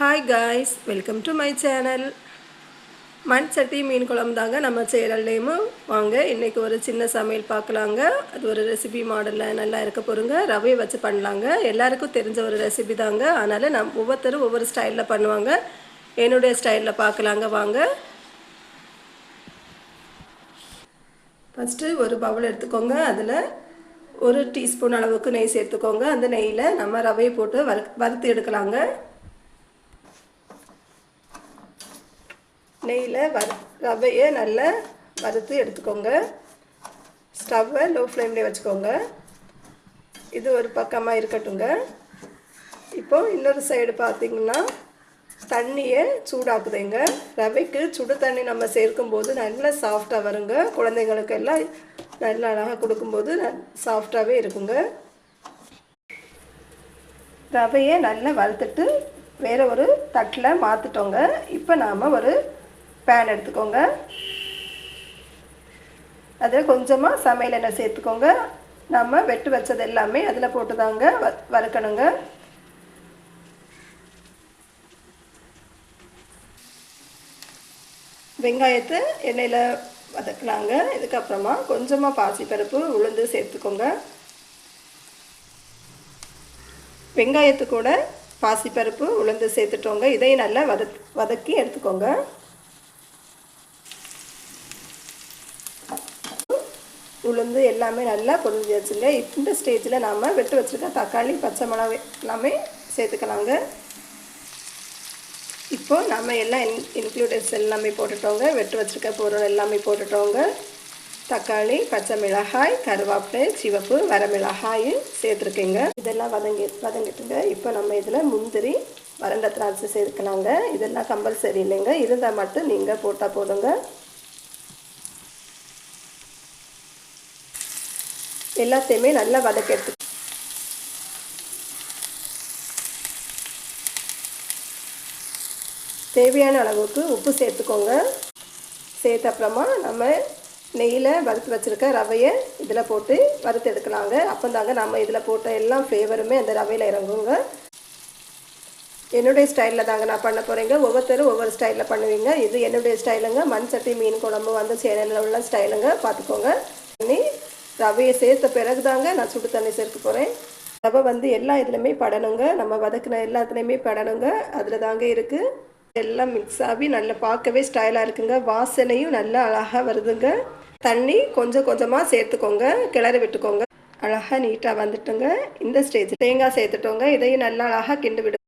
Hi guys welcome to my channel மண் சட்டி மீன் குழம்பு தாங்க நம்ம சேனல்லையும். வாங்க இன்றைக்கி ஒரு சின்ன சமையல் பார்க்கலாங்க. அது ஒரு ரெசிபி மாடலில் நல்லா இருக்க போகிறோங்க ரவையை வச்சு பண்ணலாங்க. எல்லாருக்கும் தெரிஞ்ச ஒரு ரெசிபி தாங்க. அதனால் நம் ஒவ்வொருத்தரும் ஒவ்வொரு ஸ்டைலில் பண்ணுவாங்க. என்னுடைய ஸ்டைலில் பார்க்கலாங்க வாங்க. ஃபஸ்ட்டு ஒரு பவுல் எடுத்துக்கோங்க. அதில் ஒரு டீஸ்பூன் அளவுக்கு நெய் சேர்த்துக்கோங்க. அந்த நெய்யில் நம்ம ரவையை போட்டு வறு வறுத்து எடுக்கலாங்க. நெய்யில் வறு ரவையை நல்லா வறுத்து எடுத்துக்கோங்க. ஸ்டவ்வை லோ ஃப்ளேம்லேயே வச்சுக்கோங்க. இது ஒரு பக்கமாக இருக்கட்டுங்க இப்போ இன்னொரு சைடு பார்த்திங்கன்னா தண்ணியை சூடாக்குதுங்க. ரவைக்கு சுடு தண்ணி நம்ம சேர்க்கும்போது நல்லா சாஃப்டாக வருங்க. குழந்தைங்களுக்கு எல்லாம் நல்ல அழகாக கொடுக்கும்போது சாஃப்டாகவே இருக்குங்க. ரவையை நல்லா வறுத்துட்டு வேறு ஒரு தட்டில் மாற்றிட்டோங்க இப்போ நாம் ஒரு பேன் எடுத்துக்கோங்க. அதில் கொஞ்சமாக சமையல் எண்ணெய் சேர்த்துக்கோங்க. நம்ம வெட்டு வச்சது எல்லாமே அதில் போட்டு தாங்க வ வறுக்கணுங்க. வெங்காயத்தை எண்ணெயில் வதக்கலாங்க இதுக்கப்புறமா கொஞ்சமாக பாசிப்பருப்பு உளுந்து சேர்த்துக்கோங்க. வெங்காயத்து கூட பாசிப்பருப்பு உளுந்து சேர்த்துட்டோங்க. இதையும் நல்லா வத வதக்கி எடுத்துக்கோங்க. உளுந்து எல்லாமே நல்லா பொரிஞ்சு இல்லை இந்த ஸ்டேஜில் நாம் வெட்டு வச்சுருக்க தக்காளி பச்சை மிளகு எல்லாமே சேர்த்துக்கலாங்க. இப்போது நம்ம எல்லாம் இன் இன்க்ளூடன்ஸ் எல்லாமே போட்டுட்டோங்க. வெட்டு வச்சுருக்க பொருள் எல்லாமே போட்டுட்டோங்க. தக்காளி பச்சை மிளகாய் கருவேப்பிலை சிவப்பு வரமிளகாய் சேர்த்துருக்கேங்க. இதெல்லாம் வதங்கி வதங்கிட்டுங்க. இப்போ நம்ம இதில் முந்திரி வறண்ட திராட்சை சேர்க்கலாங்க. இதெல்லாம் கம்பல்சரி இல்லைங்க. இருந்தால் மட்டும் நீங்கள் போட்டால் போதுங்க. எல்லாத்தையுமே நல்லா வதக்கெடுத்து தேவையான அளவுக்கு உப்பு சேர்த்துக்கோங்க. சேர்த்த அப்புறமா நம்ம நெய்யில் வறுத்து வச்சுருக்க ரவையை இதில் போட்டு வறுத்து எடுக்கலாங்க அப்போ தாங்க நம்ம இதில் போட்ட எல்லாம் ஃப்ளேவருமே அந்த ரவையில் இறங்குங்க. என்னுடைய ஸ்டைலில் தாங்க நான் பண்ண போகிறேங்க ஒவ்வொருத்தரும் ஒவ்வொரு ஸ்டைலில் பண்ணுவீங்க. இது என்னுடைய ஸ்டைலுங்க மண் சட்டி மீன் குழம்பு வந்து சேனலில் உள்ள ஸ்டைலுங்க பார்த்துக்கோங்க. ரவையை சேர்த்த பிறகு தாங்க நான் சுடு தண்ணி சேர்க்க போகிறேன் ரவை வந்து எல்லா இதுலையுமே படணுங்க. நம்ம வதக்கின எல்லாத்துலேயுமே படணுங்க. அதில் தாங்க இருக்குது எல்லாம் மிக்ஸ் ஆகி நல்லா பார்க்கவே ஸ்டைலாக இருக்குங்க. வாசனையும் நல்லா அழகாக வருதுங்க. தண்ணி கொஞ்சம் கொஞ்சமாக சேர்த்துக்கோங்க. கிளறி விட்டுக்கோங்க. அழகாக நீட்டாக வந்துட்டுங்க. இந்த ஸ்டேஜ் தேங்காய் சேர்த்துட்டோங்க. இதையும் நல்லா அழகாக கிண்டு விடு